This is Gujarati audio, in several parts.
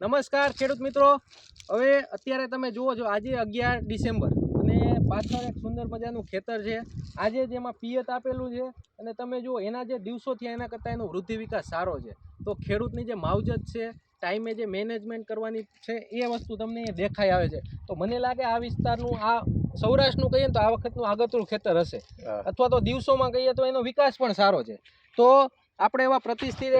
નમસ્કાર ખેડૂત મિત્રો. હવે અત્યારે તમે જુઓ છો આજે અગિયાર ડિસેમ્બર અને પાછળ એક સુંદર મજાનું ખેતર છે. આજે જેમાં પિયત આપેલું છે અને તમે જુઓ એના જે દિવસો થયા એના કરતાં એનો વૃદ્ધિ વિકાસ સારો છે. તો ખેડૂતની જે માવજત છે ટાઈમે જે મેનેજમેન્ટ કરવાની છે એ વસ્તુ તમને દેખાઈ આવે છે. તો મને લાગે આ વિસ્તારનું આ સૌરાષ્ટ્રનું કહીએ ને તો આ વખતનું આગતરું ખેતર હશે. અથવા તો દિવસોમાં કહીએ તો એનો વિકાસ પણ સારો છે. તો આપણે એવા પ્રતિષ્ઠિત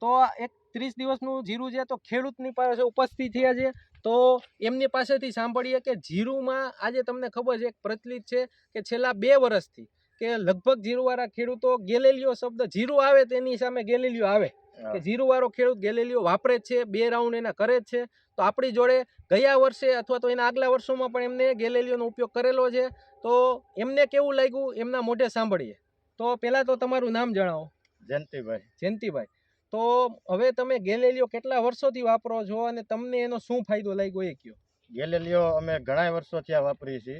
તો એક ત્રીસ દિવસનું જીરું છે તો ખેડૂતની પાસે ઉપસ્થિત થયા છે. તો એમની પાસેથી સાંભળીએ કે જીરુમાં આજે તમને ખબર છે એક પ્રચલિત છે કે છેલ્લા બે વર્ષથી કે લગભગ જીરુવાળા ખેડૂતો ગેલેલિયો શબ્દ જીરું આવે તેની સામે ગેલેલિયો આવે. કે જીરુવાળો ખેડૂત ગેલેલિયો વાપરે જ છે બે રાઉન્ડ એના કરે જ છે. તો આપણી જોડે ગયા વર્ષે અથવા તો એના આગલા વર્ષોમાં પણ એમને ગેલેલિયોનો ઉપયોગ કરેલો છે. તો એમને કેવું લાગ્યું? એમના મોઢે સાંભળીએ. તો પહેલાં તો તમારું નામ જણાવો. જયંતિભાઈ. જયંતિભાઈ. તો હવે તમે ગેલેલિયો કેટલા વર્ષોથી વાપરો છો અને તમને એનો શું ફાયદો લાગ્યો એ કયો? ગેલેલિયો અમે ઘણા વર્ષો થયા વાપરીએ છીએ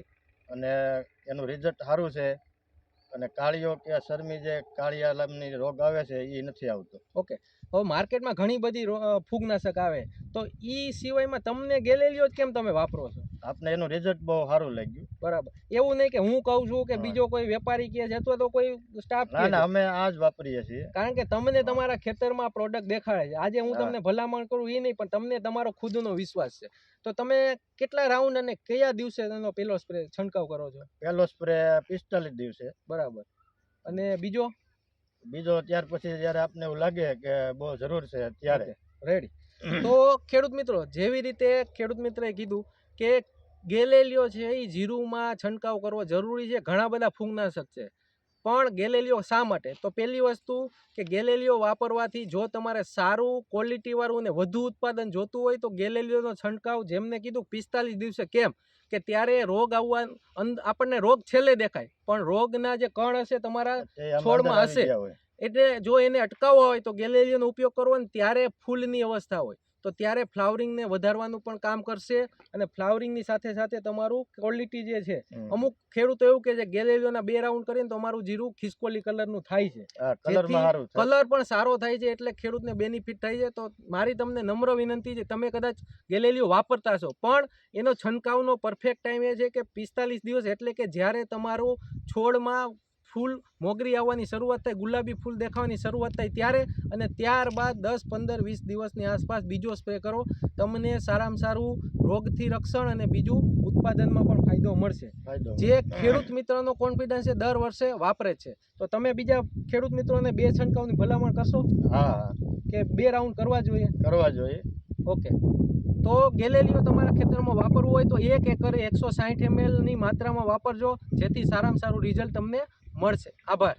અને એનું રિઝલ્ટ સારું છે અને કાળીઓ કે શરમી જે કાળિયા લામની રોગ આવે છે એ નથી આવતો. ઓકે. હવે માર્કેટમાં ઘણી બધી ફૂગનાશક આવે. તો એ સિવાયમાં તમને ગેલેલિયો જ કેમ તમે વાપરો છો? આપને એનું રિઝલ્ટ બહુ સારું લાગ્યું. બરાબર. એવું નહીં કે હું કહું છું કે બીજો કોઈ વેપારી કે અથવા તો કોઈ સ્ટાફ ના ના અમે આ જ વાપરીએ છીએ. કારણ કે તમને તમારા ખેતરમાં પ્રોડક્ટ દેખાડે છે. આજે હું તમને ભલામણ કરું એ નહીં પણ તમને તમારો ખુદનો વિશ્વાસ છે. તો તમે કેટલા રાઉન્ડ અને કયા દિવસે એનો પેલો સ્પ્રે છંટકાવ કરો છો? પહેલો સ્પ્રે પિસ્તાલીસ દિવસે. બરાબર. અને બીજો? બીજો ત્યાર પછી જ્યારે આપને એવું લાગે કે બહુ જરૂર છે ત્યારે. રેડી તો ખેડૂત મિત્રો જેવી રીતે ખેડૂત મિત્રએ કીધું કે ગેલેલિયો છે એ જીરુમાં છંટકાવ કરવો જરૂરી છે ઘણા બધા ફૂગનાશક છે. પણ ગેલેલિયો શા માટે? તો પહેલી વસ્તુ કે ગેલેલિયો વાપરવાથી જો તમારે સારું ક્વોલિટીવાળું અને વધુ ઉત્પાદન જોતું હોય તો ગેલેલિયોનો છંટકાવ જેમને કીધું પિસ્તાલીસ દિવસે કેમ? કે ત્યારે રોગ આવવા આપણને રોગ છેલ્લે દેખાય. પણ રોગના જે કણ હશે તમારા છોડમાં હશે. એટલે જો એને અટકાવવા હોય તો ગેલેલીઓનો ઉપયોગ કરવો ને ત્યારે ફૂલની અવસ્થા હોય. તો ત્યારે ફ્લાવરિંગને વધારવાનું પણ કામ કરશે અને ફ્લાવરિંગની સાથે સાથે તમારું ક્વોલિટી જે છે અમુક ખેડૂતો એવું કે છે ગેલેરીઓના બે રાઉન્ડ કરીને તો અમારું જીરું ખિસકોલી કલરનું થાય છે. કલર પણ સારો થાય છે એટલે ખેડૂતને બેનિફિટ થાય છે. તો મારી તમને નમ્ર વિનંતી છે તમે કદાચ ગેલેરીઓ વાપરતા છો પણ એનો છંટકાવનો પરફેક્ટ ટાઈમ એ છે કે પિસ્તાલીસ દિવસ એટલે કે જ્યારે તમારું છોડમાં ફૂલ મોગરી આવવાની શરૂઆત થાય ગુલાબી ફૂલ દેખાવાની શરૂઆત થાય ત્યારે અને ત્યારબાદ દસ પંદર વીસ દિવસની આસપાસ બીજો સ્પ્રે કરો તમને સારામાં સારું રોગથી રક્ષણ અને બીજું ઉત્પાદનમાં પણ ફાયદો મળશે. જે ખેડૂત મિત્રનો કોન્ફિડન્સ છે દર વર્ષે વાપરે છે. તો તમે બીજા ખેડૂત મિત્રોને બે છંટકાવની ભલામણ કરશો? હા. કે બે રાઉન્ડ કરવા જોઈએ? કરવા જોઈએ. ઓકે તો ગેલેલિયો તમારા ખેતરમાં વાપરવું હોય તો એક એકરે એકસો સાહીઠ એમએલની માત્રામાં વાપરજો જેથી સારામાં સારું રિઝલ્ટ તમને મળશે. આભાર.